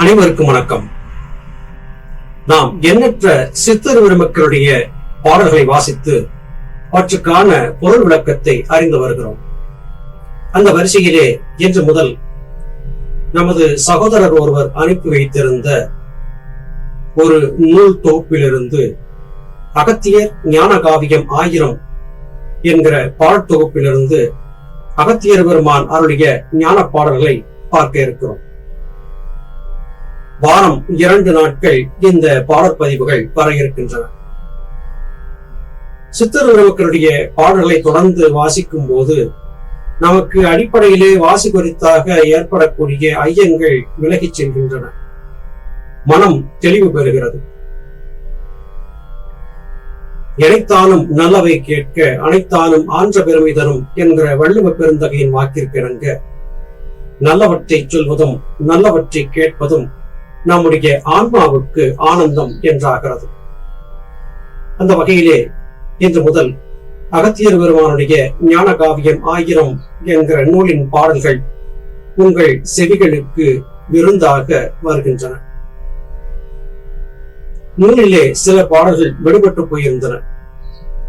அனைவருக்கும் வணக்கம். நாம் எண்ணற்ற சித்தர் பெருமக்களுடைய பாடல்களை வாசித்து அவற்றுக்கான பொருள் விளக்கத்தை அறிந்து வருகிறோம். அந்த வரிசையிலே இன்று முதல் நமது சகோதரர் ஒருவர் அனுப்பி வைத்திருந்த ஒரு நூல் தொகுப்பிலிருந்து அகத்தியர் ஞான காவியம் ஆயிரம் என்கிற பாடல் தொகுப்பிலிருந்து அகத்தியர் பெருமான் அருளிய ஞான பாடல்களை பார்க்க இருக்கிறோம். வாரம் இரண்டு நாட்கள் இந்த பாடற்பதிவுகள் வர இருக்கின்றன சித்தர் உறவுகளுடைய பாடல்களை தொடர்ந்து வாசிக்கும் போது நமக்கு அடிப்படையிலே வாசி குறித்தாக ஏற்படக்கூடிய ஐயங்கள் விலகிச் செல்கின்றன. மனம் தெளிவு பெறுகிறது. எனைத்தாலும் நல்லவை கேட்க அனைத்தாலும் ஆன்ற பெருமை தரும் என்கிற வள்ளுவ பெருந்தகையின் வாக்கிற்கிறங்க நல்லவற்றை சொல்வதும் நல்லவற்றை கேட்பதும் நம்முடைய ஆன்மாவுக்கு ஆனந்தம் என்றாகிறது. அந்த வகையிலே இன்று முதல் அகத்தியர் பெருமானுடைய ஞான காவியம் ஆயிரம் என்கிற நூலின் பாடல்கள் உங்கள் செவிகளுக்கு விருந்தாக வருகின்றன. நூலிலே சில பாடல்கள் விடுபட்டு போயிருந்தன.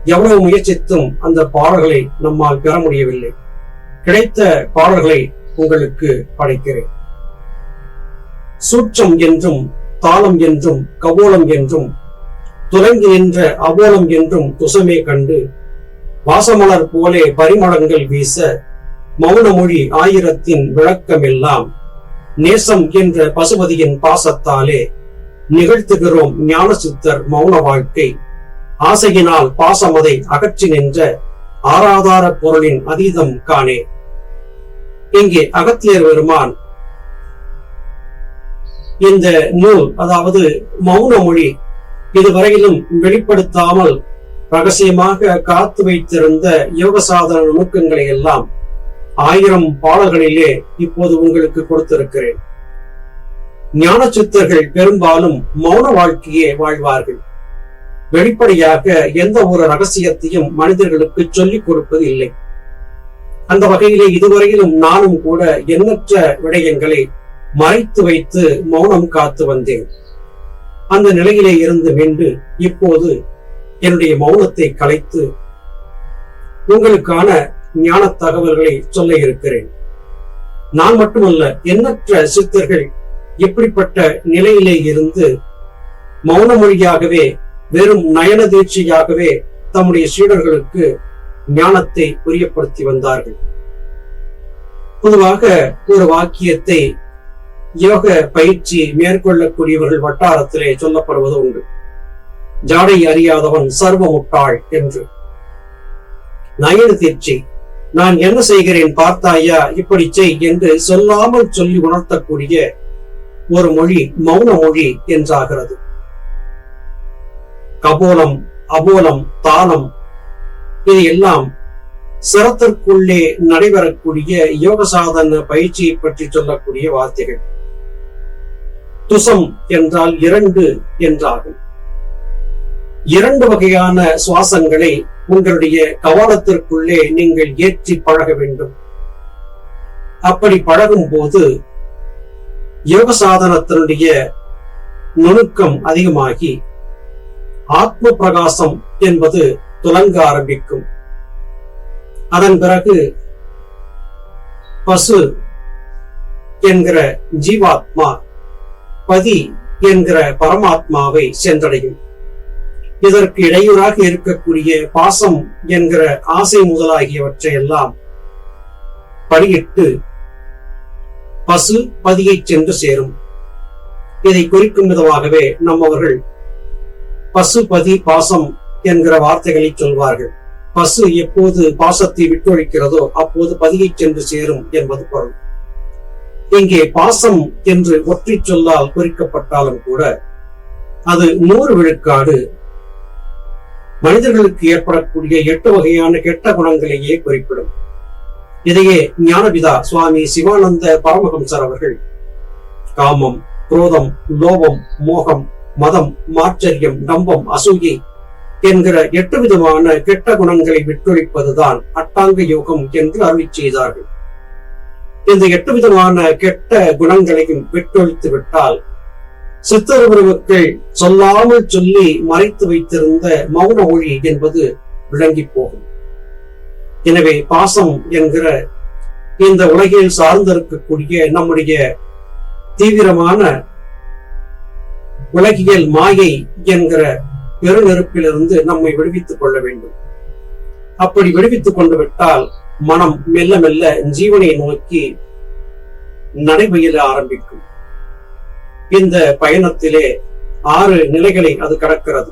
எவ்வளவு முயற்சித்தும் அந்த பாடல்களை நம்மால் பெற முடியவில்லை. கிடைத்த பாடல்களை உங்களுக்கு படைக்கிறேன். சூட்சம் என்றும் தாளம் என்றும் கபோலம் என்றும் துலங்கி நின்ற அபோலம் என்றும் துசமே கண்டு வாசமலர் போலே பரிமளங்கள் வீச மௌன மொழி ஆயிரத்தின் விளக்கமெல்லாம் நேசம் என்ற பசுபதியின் பாசத்தாலே நிகழ்த்துகிறோம் ஞான சித்தர் மௌன வாழ்க்கை. ஆசையினால் பாசமதை அகற்றி நின்ற ஆராதார பொருளின் அதீதம் காணே. இங்கே அகத்தியர் பெருமான் இந்த நூல் அதாவது மௌன மொழி இதுவரையிலும் வெளிப்படுத்தாமல் ரகசியமாக காத்து வைத்திருந்த யோக சாதன நுணுக்கங்களை எல்லாம் ஆயிரம் பாடல்களிலே இப்போது உங்களுக்கு கொடுத்திருக்கிறேன். ஞான சித்தர்கள் பெரும்பாலும் மௌன வாழ்க்கையே வாழ்வார்கள். வெளிப்படையாக எந்த ஒரு ரகசியத்தையும் மனிதர்களுக்கு சொல்லிக் கொடுப்பது இல்லை. அந்த வகையிலே இதுவரையிலும் நானும் கூட எண்ணற்ற விடயங்களை மறைத்து வைத்து மௌனம் காத்து வந்தேன். அந்த நிலையிலே இருந்து மீண்டு இப்போது என்னுடைய மௌனத்தை கலைத்து உங்களுக்கான ஞான தகவல்களை சொல்ல இருக்கிறேன். நான் மட்டுமல்ல எண்ணற்ற சித்தர்கள் இப்படிப்பட்ட நிலையிலே இருந்து மௌன மொழியாகவே வெறும் நயன தீட்சையாகவே தம்முடைய சீடர்களுக்கு ஞானத்தை புரியப்படுத்தி வந்தார்கள். பொதுவாக ஒரு வாக்கியத்தை யோக பயிற்சி மேற்கொள்ளக்கூடியவர்கள் வட்டாரத்திலே சொல்லப்படுவது உண்டு. ஜாடை அறியாதவன் சர்வ முட்டாள் என்று. நயன தீர்ச்சி. நான் என்ன செய்கிறேன் பார்த்தாயா இப்படி செய் என்று சொல்லாமல் சொல்லி உணர்த்தக்கூடிய ஒரு மொழி மௌன மொழி என்றாகிறது. கபோலம் அபோலம் தாளம் இது எல்லாம் சிரத்திற்குள்ளே நடைபெறக்கூடிய யோக சாதன பயிற்சியை பற்றி சொல்லக்கூடிய வார்த்தைகள். துசம் என்றால் இரண்டு என்றாகும். இரண்டு வகையான சுவாசங்களை உங்களுடைய கவாலத்திற்குள்ளே நீங்கள் ஏற்றி பழக வேண்டும். அப்படி பழகும் போது யோக சாதனத்தினுடைய நுணுக்கம் அதிகமாகி ஆத்ம பிரகாசம் என்பது துலங்க ஆரம்பிக்கும். அதன் பிறகு பசு என்கிற ஜீவாத்மா பதி என்கிற பரமாத்மாவை சென்றடையும். இதற்கு இடையூறாக இருக்கக்கூடிய பாசம் என்கிற ஆசை முதலாகியவற்றை எல்லாம் படியிட்டு பசு பதியை சென்று சேரும். இதை குறிக்கும் விதமாகவே நம்மவர்கள் பசு பதி பாசம் என்கிற வார்த்தைகளை சொல்வார்கள். பசு எப்போது பாசத்தை விட்டொழிக்கிறதோ அப்போது பதியை சென்று சேரும் என்பது பொருள். இங்கே பாசம் என்று ஒற்றை சொல்லால் குறிக்கப்பட்டாலும் கூட அது நூறு விழுக்காடு. மனிதர்களுக்கு ஏற்படக்கூடிய எட்டு வகையான கெட்ட குணங்களையே குறிப்பிடும். இதையே ஞானபிதா சுவாமி சிவானந்த பரமஹம்சர் அவர்கள் காமம் குரோதம் லோபம் மோகம் மதம் மாச்சரியம் நம்பம் அசூயை என்கிற எட்டு விதமான கெட்ட குணங்களை விட்டொழிப்பதுதான் அட்டாங்க யோகம் என்று அருளி செய்தார்கள். இந்த எட்டு விதமான கெட்ட குணங்களையும் விட்டொழித்து விட்டால் சித்தருவருமக்கள் சொல்லாமல் சொல்லி மறைத்து வைத்திருந்த மௌன ஒளி என்பது விளங்கி போகும். எனவே பாசம் என்கிற இந்த உலகில் சார்ந்திருக்கக்கூடிய நம்முடைய தீவிரமான உலகியல் மாயை என்கிற பெருநெருப்பிலிருந்து நம்மை விடுவித்துக் கொள்ள வேண்டும். அப்படி விடுவித்துக் கொண்டு விட்டால் மனம் மெல்ல மெல்ல ஜீவனை நோக்கி நடைபயில ஆரம்பிக்கும். இந்த பயணத்திலே ஆறு நிலைகளை அது கடக்கிறது.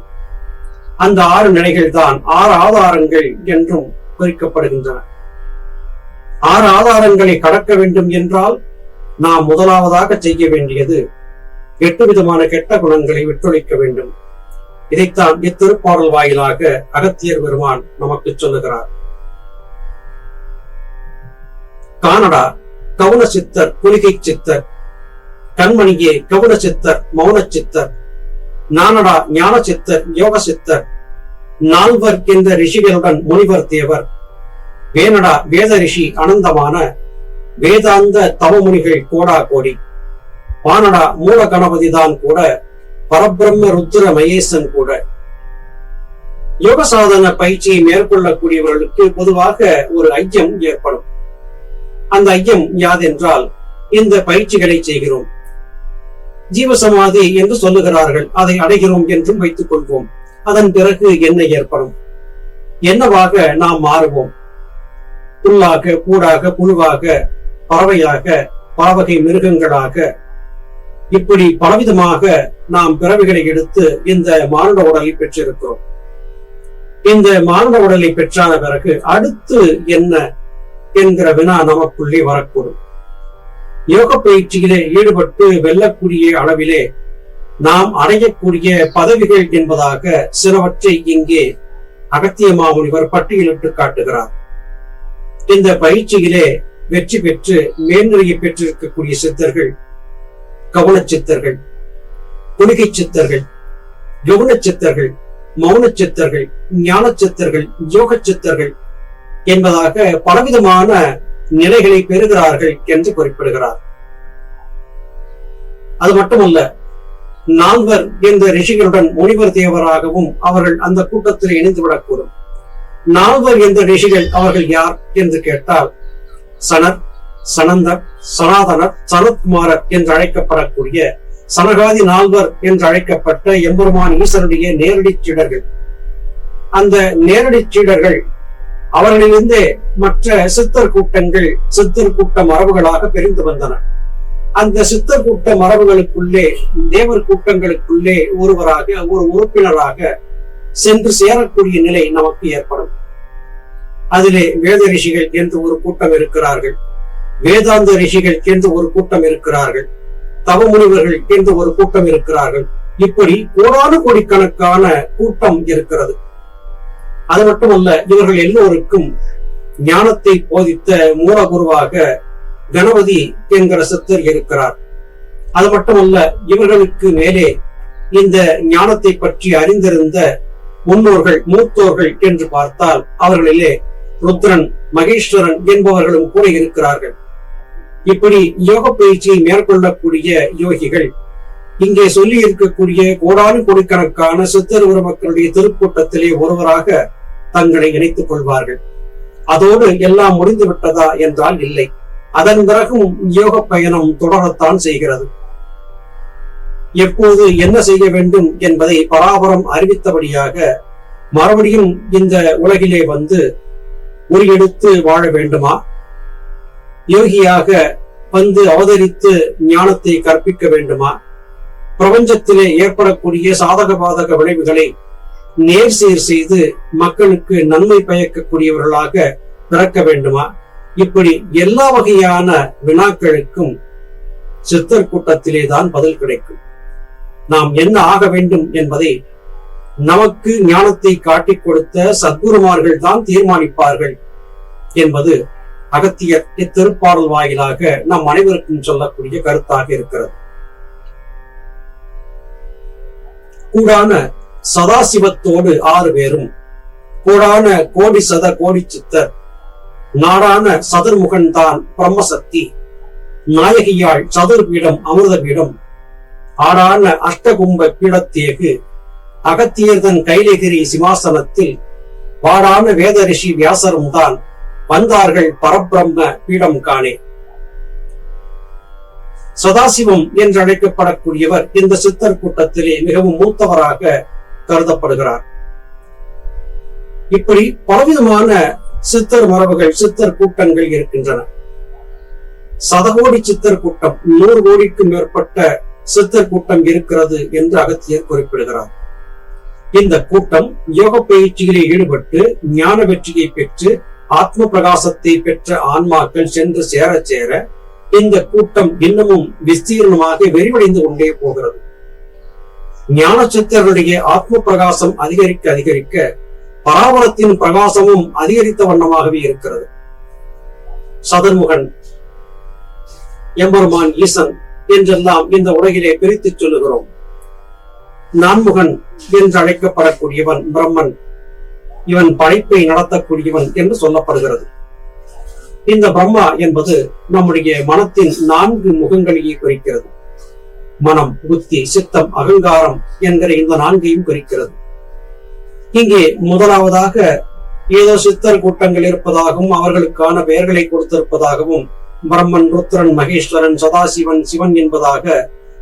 அந்த ஆறு நிலைகள் தான் ஆறு ஆதாரங்கள் என்றும் குறிக்கப்படுகின்றன. ஆறு ஆதாரங்களை கடக்க வேண்டும் என்றால் நாம் முதலாவதாக செய்ய வேண்டியது எட்டு விதமான கெட்ட குணங்களை விட்டொழிக்க வேண்டும். இதைத்தான் இத்திருப்பாடல் வாயிலாக அகத்தியர் பெருமான் நமக்கு சொல்லுகிறார். கானடா கவுன சித்தர் புலிகை சித்தர். கண்மணியே கவுன சித்தர் மௌன சித்தர் நானடா ஞான சித்தர் யோக சித்தர் நால்வர் என்ற ரிஷிகளுடன் முனிவர் தேவர். வேனடா வேத ரிஷி அனந்தமான வேதாந்த தவமுனிகள் கோடா கோடி. வானடா மூல கணபதிதான் கூட பரபிரம்ம ருத்ர மகேசன் கூட. யோக சாதன பயிற்சியை மேற்கொள்ளக்கூடியவர்களுக்கு பொதுவாக ஒரு ஐயம் ஏற்படும். அந்த ஐயம் யாதென்றால் இந்த பயிற்சிகளை செய்கிறோம். ஜீவசமாதி என்று சொல்லுகிறார்கள் அதை அடைகிறோம் என்றும் வைத்துக் கொள்வோம். அதன் பிறகு என்ன ஏற்படும்? என்னவாக நாம் மாறுவோம்? புல்லாக கூடாக புழுவாக பறவையாக பாவகை மிருகங்களாக. இப்படி பலவிதமாக நாம் பிறவிகளை எடுத்து இந்த மானுட உடலை பெற்றிருக்கிறோம். இந்த மானுட உடலை பெற்றான பிறகு அடுத்து என்ன என்கிற வினா நமக்குள்ளே வரக்கூடும். யோக பயிற்சியிலே ஈடுபட்டு வெல்லக்கூடிய அளவிலே நாம் அடையக்கூடிய பதவிகள் என்பதாக சிலவற்றை இங்கே அகத்திய மாமுனிவர் பட்டியலிட்டு காட்டுகிறார். இந்த பயிற்சியிலே வெற்றி பெற்று மேன்முறையை பெற்றிருக்கக்கூடிய சித்தர்கள் கவன சித்தர்கள் குளிகை சித்தர்கள் யோகன சித்தர்கள் மௌன சித்தர்கள் ஞான சித்தர்கள் யோக சித்தர்கள் என்பதாக பலவிதமான நிலைகளை பெறுகிறார்கள் என்று குறிப்பிடுகிறார். அது மட்டுமல்ல நால்வர் என்ற ரிஷிகளுடன் முனிவர் தேவராகவும் அவர்கள் அந்த கூட்டத்தில் இணைந்து விடக்கூடும் நால்வர் என்ற ரிஷிகள் அவர்கள் யார் என்று கேட்டால் சனர் சனந்தர் சனாதனர் சனத்குமாரர் என்று அழைக்கப்படக்கூடிய சனகாதி நால்வர் என்று அழைக்கப்பட்ட எம்பெருமான் ஈஸ்வருடைய நேரடி சீடர்கள். அந்த நேரடி சீடர்கள் அவர்களிலிருந்து மற்ற சித்தர் கூட்டங்கள் சித்தர் கூட்ட மரபுகளாக பிரிந்து வந்தன. அந்த சித்தர் கூட்ட மரபுகளுக்குள்ளே தேவர் கூட்டங்களுக்குள்ளே ஒருவராக ஒரு உறுப்பினராக சென்று சேரக்கூடிய நிலை நமக்கு ஏற்படும். அதிலே வேத ரிஷிகள் என்று ஒரு கூட்டம் இருக்கிறார்கள். வேதாந்த ரிஷிகள் என்று ஒரு கூட்டம் இருக்கிறார்கள். தவமுனிவர்கள் என்று ஒரு கூட்டம் இருக்கிறார்கள். இப்படி கோடானு கோடிக்கணக்கான கூட்டம் இருக்கிறது. அது மட்டுமல்ல இவர்கள் எல்லோருக்கும் ஞானத்தை போதித்த மூலகுருவாக கணபதி என்கிற சித்தர் இருக்கிறார். அது மட்டுமல்ல இவர்களுக்கு மேலே இந்த ஞானத்தை பற்றி அறிந்திருந்த முன்னோர்கள் மூத்தோர்கள் என்று பார்த்தால் அவர்களிலே ருத்ரன் மகேஸ்வரன் என்பவர்களும் கூட இருக்கிறார்கள். இப்படி யோக பயிற்சியை மேற்கொள்ளக்கூடிய யோகிகள் இங்கே சொல்லி இருக்கக்கூடிய கோடானு கோடிக்கணக்கான சித்தருவர மக்களுடைய திருக்கூட்டத்திலே ஒருவராக தங்களை இணைத்துக் கொள்வார்கள். அதோடு எல்லாம் முடிந்து விட்டதா என்றால் இல்லை. அதன் பிறகும் யோக பயணம் தொடரத்தான் செய்கிறது. எப்போது என்ன செய்ய வேண்டும் என்பதை பராபரம் அறிவித்தபடியாக மறுபடியும் இந்த உலகிலே வந்து உரியெடுத்து வாழ வேண்டுமா? யோகியாக வந்து அவதரித்து ஞானத்தை கற்பிக்க வேண்டுமா? பிரபஞ்சத்திலே ஏற்படக்கூடிய சாதக பாதக விளைவுகளை நேர் சீர் செய்து மக்களுக்கு நன்மை பயக்கக்கூடியவர்களாக பிறக்க வேண்டுமா? இப்படி எல்லா வகையான வினாக்களுக்கும் சித்தர் கூட்டத்திலே தான் பதில் கிடைக்கும். நாம் என்ன ஆக வேண்டும் என்பதை நமக்கு ஞானத்தை காட்டிக் கொடுத்த சத்குருமார்கள் தான் தீர்மானிப்பார்கள் என்பது அகத்திய திருப்பாடல் வாயிலாக நம் அனைவருக்கும் சொல்லக்கூடிய கருத்தாக இருக்கிறது. கூடான சதாசிவத்தோடு ஆறு பேரும் கூடான கோடி சத கோடி சித்தர் நாடான சதுர்முகன் தான் பிரம்மசக்தி நாயகியாள் சதுர்பீடம் அமிர்த பீடம் ஆடான அஷ்டகும்ப பீடத்தேகு அகத்தியர்தன் கைலகிரி சிமாசனத்தில் பாடான வேத ரிஷி வியாசரும் தான் வந்தார்கள் பரபிரம்ம பீடம் காணே. சதாசிவம் என்று அழைக்கப்படக்கூடியவர் இந்த சித்தர் கூட்டத்திலே மிகவும் மூத்தவராக கருதப்படுகிறார். இப்படி பலவிதமான சித்தர் மரபுகள் சித்தர் கூட்டங்கள் இருக்கின்றன. சதகோடி சித்தர் கூட்டம் நூறு கோடிக்கும் மேற்பட்ட சித்தர் கூட்டம் இருக்கிறது என்று அகத்தியர் குறிப்பிடுகிறார். இந்த கூட்டம் யோக பயிற்சிகளில் ஈடுபட்டு ஞான வெற்றியை பெற்று ஆத்ம பிரகாசத்தை பெற்ற ஆன்மாக்கள் சென்று சேர சேர இந்த கூட்டம் இன்னமும் விஸ்தீர்ணமாக விரிவடைந்து கொண்டே போகிறது. ஞான ஆத்ம பிரகாசம் அதிகரிக்க அதிகரிக்க பராபரத்தின் பிரகாசமும் அதிகரித்த வண்ணமாகவே இருக்கிறது. சதர்முகன் எம்பெருமான் ஈசன் என்றெல்லாம் இந்த உலகிலே பிரித்து சொல்லுகிறோம். நான்முகன் என்று அழைக்கப்படக்கூடியவன் பிரம்மன். இவன் படைப்பை நடத்தக்கூடியவன் என்று சொல்லப்படுகிறது. இந்த பிரம்மா என்பது நம்முடைய மனத்தின் நான்கு முகங்களையே குறிக்கிறது. மனம் புத்தி சித்தம் அகங்காரம் என்கிற இந்த நான்கையும் குறிக்கிறது. இங்கே முதலாவதாக ஏதோ சித்தர் கூட்டங்கள் இருப்பதாகவும் அவர்களுக்கான பெயர்களை கொடுத்திருப்பதாகவும் பிரம்மன் ருத்ரன் மகேஸ்வரன் சதாசிவன் சிவன் என்பதாக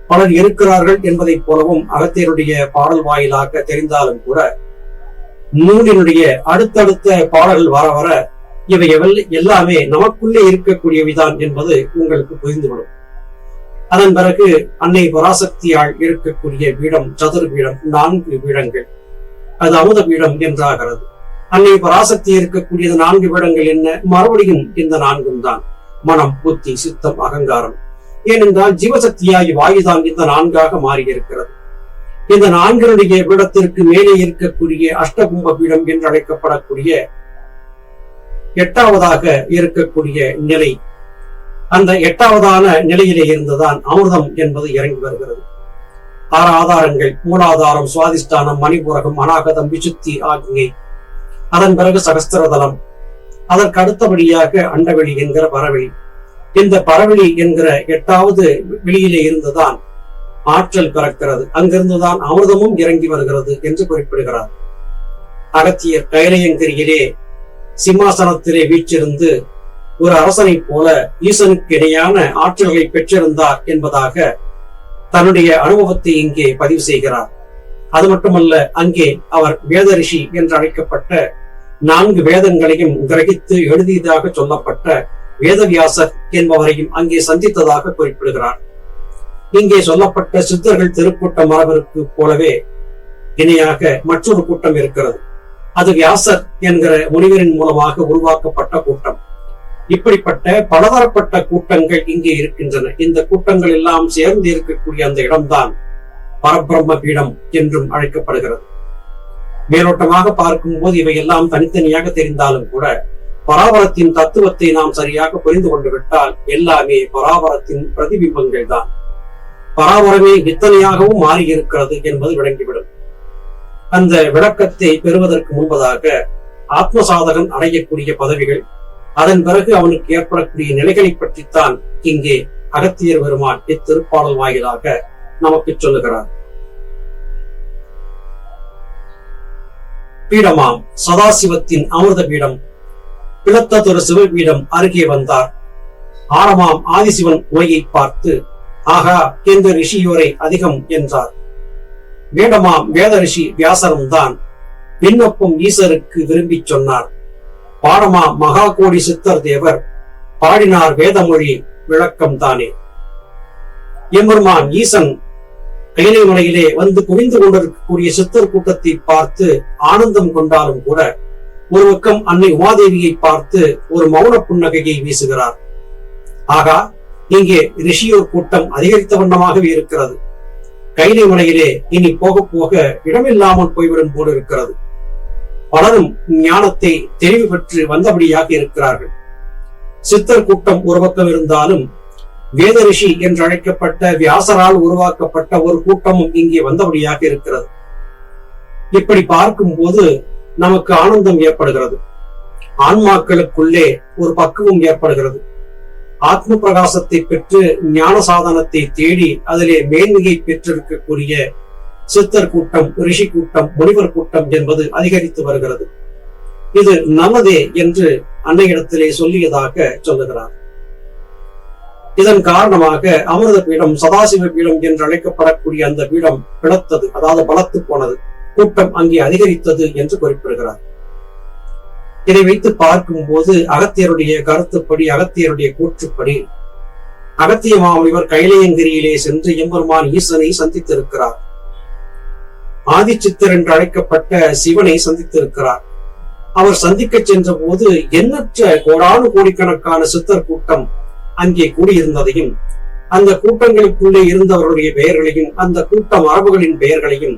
பலர் இருக்கிறார்கள் என்பதைப் போலவும் அகத்தியருடைய பாடல் வாயிலாக தெரிந்தாலும் கூட நூலினுடைய அடுத்தடுத்த பாடல்கள் வர வர இவை எல்லாமே நமக்குள்ளே இருக்கக்கூடியவைதான் என்பது உங்களுக்கு புரிந்துவிடும். அதன் பிறகு அன்னை பராசக்தியால் இருக்கக்கூடிய பீடம் சதுர் பீடம் நான்கு பீடங்கள். அது அமுத பீடம் என்றாகிறது. அன்னை பராசக்தி இருக்கக்கூடியது நான்கு பீடங்கள் என்ன? மறுபடியும் இந்த நான்கும் தான். மனம் புத்தி சித்தம் அகங்காரம். ஏனென்றால் ஜீவசக்தியாகி வாயுதான் இந்த நான்காக மாறியிருக்கிறது. இந்த நான்கினுடைய பீடத்திற்கு மேலே இருக்கக்கூடிய அஷ்டகும்ப பீடம் என்று அழைக்கப்படக்கூடிய எட்டாவதாக இருக்கக்கூடிய நிலை. அந்த எட்டாவதான நிலையிலே இருந்துதான் அமிர்தம் என்பது இறங்கி வருகிறது. ஆறு ஆதாரங்கள் மூலாதாரம் சுவாதிஷ்டானம் மணிபுரகம் அநாகதம் விசுத்தி ஆகியை அதன் பிறகு சகஸ்திரதலம் அதற்கு அடுத்தபடியாக அண்டவெளி என்கிற பறவெளி. இந்த பறவெளி என்கிற எட்டாவது வெளியிலே இருந்துதான் ஆற்றல் பிறக்கிறது. அங்கிருந்துதான் அமிர்தமும் இறங்கி வருகிறது என்று குறிப்பிடுகிறார். அகத்தியர் கைலையங்கிரியிலே சிம்மாசனத்திலே வீற்றிருந்து ஒரு அரசனை போல ஈசனுக்கு இணையான ஆற்றல்களை பெற்றிருந்தார் என்பதாக தன்னுடைய அனுபவத்தை இங்கே பதிவு செய்கிறார். அது மட்டுமல்ல அங்கே அவர் வேத ரிஷி என்று அழைக்கப்பட்ட நான்கு வேதங்களையும் கிரகித்து எழுதியதாக சொல்லப்பட்ட வேதவியாசர் என்பவரையும் அங்கே சந்தித்ததாக குறிப்பிடுகிறார். இங்கே சொல்லப்பட்ட சித்தர்கள் திருக்கூட்ட மரபிற்கு போலவே இணையாக மற்றொரு கூட்டம் இருக்கிறது. அது வியாசர் என்கிற முனிவரின் மூலமாக உருவாக்கப்பட்ட கூட்டம். இப்படிப்பட்ட பலதரப்பட்ட கூட்டங்கள் இங்கே இருக்கின்றன. இந்த கூட்டங்கள் எல்லாம் சேர்ந்து இருக்கக்கூடிய அந்த இடம்தான் பரபிரம்ம பீடம் என்றும் அழைக்கப்படுகிறது. மேலோட்டமாக பார்க்கும்போது இவை எல்லாம் தனித்தனியாக தெரிந்தாலும் கூட பராபரத்தின் தத்துவத்தை நாம் சரியாக புரிந்து கொண்டு விட்டால் எல்லாமே பராபரத்தின் பிரதிபிம்பங்கள் தான் பராபரமே வித்தனையாகவும் மாறியிருக்கிறது என்பது விளங்கிவிடும். அந்த விளக்கத்தை பெறுவதற்கு முன்பதாக ஆத்ம சாதகன் அடையக்கூடிய பதவிகள் அதன் பிறகு அவனுக்கு ஏற்படக்கூடிய நிலைகளை பற்றித்தான் இங்கே அகத்தியர் பெருமான் இத்திருப்பாடல் வாயிலாக நமக்கு சொல்லுகிறார். பீடமாம் சதாசிவத்தின் அமிர்த பீடம். பிளத்ததொரு சிவபீடம் அருகே வந்தார். ஆரமாம் ஆதிசிவன் உலகை பார்த்து ஆகா எந்த ரிஷியோரை அதிகம் என்றார். வேடமாம் வேத ரிஷி வியாசரும் தான் விண்ணப்பம் ஈசருக்கு விரும்பி சொன்னார். பாடமா மகா கோடி சித்தர் தேவர் பாடினார் வேதமொழி விளக்கம் தானே எம்பெருமான் ஈசன் கைலை மலையிலே வந்து குவிந்து கொண்டிருக்கக்கூடிய சித்தர் கூட்டத்தை பார்த்து ஆனந்தம் கொண்டாலும் கூட ஒரு பக்கம் அன்னை உமாதேவியை பார்த்து ஒரு மௌன புன்னகையை வீசுகிறார். ஆகா இங்கே ரிஷியோர் கூட்டம் அதிகரித்த வண்ணமாகவே இருக்கிறது. கைலை மலையிலே இனி போக போக இடமில்லாமல் போய்விடும் போல இருக்கிறது. பலரும் ஞானத்தை தெளிவு பெற்று வந்தபடியாக இருக்கிறார்கள். சித்தர் கூட்டம் ஒரு பக்கம் இருந்தாலும் வேத ரிஷி என்று அழைக்கப்பட்ட வியாசரால் உருவாக்கப்பட்ட ஒரு கூட்டமும் இங்கே வந்தபடியாக இருக்கிறது. இப்படி பார்க்கும் போது நமக்கு ஆனந்தம் ஏற்படுகிறது. ஆன்மாக்களுக்குள்ளே ஒரு பக்குவம் ஏற்படுகிறது. ஆத்ம பிரகாசத்தை பெற்று ஞான சாதனத்தை தேடி அதிலே மேன்மையை பெற்றிருக்கக்கூடிய சித்தர் கூட்டம் ரிஷி கூட்டம் முனிவர் கூட்டம் என்பது அதிகரித்து வருகிறது. இது நமதே என்று அன்னையிடத்திலே சொல்லியதாக சொல்லுகிறார். இதன் காரணமாக அமிர்த பீடம் சதாசிவ பீடம் என்று அழைக்கப்படக்கூடிய அந்த பீடம் பிளத்தது அதாவது பலத்து போனது. கூட்டம் அங்கே அதிகரித்தது என்று குறிப்பிடுகிறார். இதை வைத்து பார்க்கும் போது அகத்தியருடைய கருத்துப்படி அகத்தியருடைய கூற்றுப்படி அகத்திய மாமுனிவர் கைலையங்கிரியிலே சென்று எம்பெருமான் ஈசனை சந்தித்திருக்கிறார். ஆதிச்சித்தர் என்று அழைக்கப்பட்ட சிவனை சந்தித்திருக்கிறார். அவர் சந்திக்க சென்ற போது எண்ணற்ற கோடானு கோடிக்கணக்கான சித்தர் கூட்டம் அங்கே கூடியிருந்ததையும் அந்த கூட்டங்களுக்குள்ளே இருந்தவர்களுடைய பெயர்களையும் அந்த கூட்ட மரபுகளின் பெயர்களையும்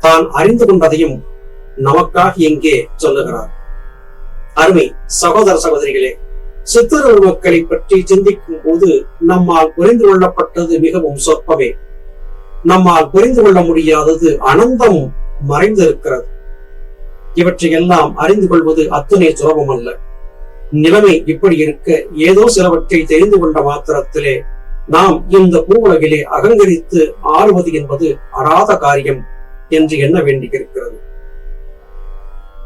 தான் அறிந்து கொண்டதையும் நமக்காக இங்கே சொல்லுகிறார். அருமை சகோதர சகோதரிகளே சித்தரவு மக்களை பற்றி சிந்திக்கும் போது நம்மால் புரிந்து கொள்ளப்பட்டது மிகவும் சொற்பமே. நம்மால் புரிந்து கொள்ள முடியாதது அனந்தம் மறைந்திருக்கிறது. இவற்றையெல்லாம் அறிந்து கொள்வது அத்துணை சுலபம் அல்ல நிலைமை இப்படி இருக்க ஏதோ சிலவற்றை தெரிந்து கொண்ட மாத்திரத்திலே நாம் இந்த பூவுலகிலே அகங்கரித்து ஆளுவது என்பது அறாத காரியம் என்று எண்ண வேண்டியிருக்கிறது.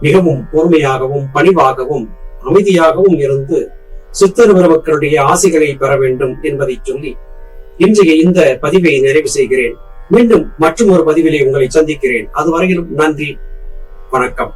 மிகவும் பொறுமையாகவும் பணிவாகவும் அமைதியாகவும் இருந்து சித்தர் பெருமக்களுடைய ஆசைகளை பெற வேண்டும் என்பதை சொல்லி இன்றைய இந்த பதிவை நிறைவு செய்கிறேன். மீண்டும் மற்றும் ஒரு பதிவிலே உங்களை சந்திக்கிறேன். அதுவரையிலும் நன்றி வணக்கம்.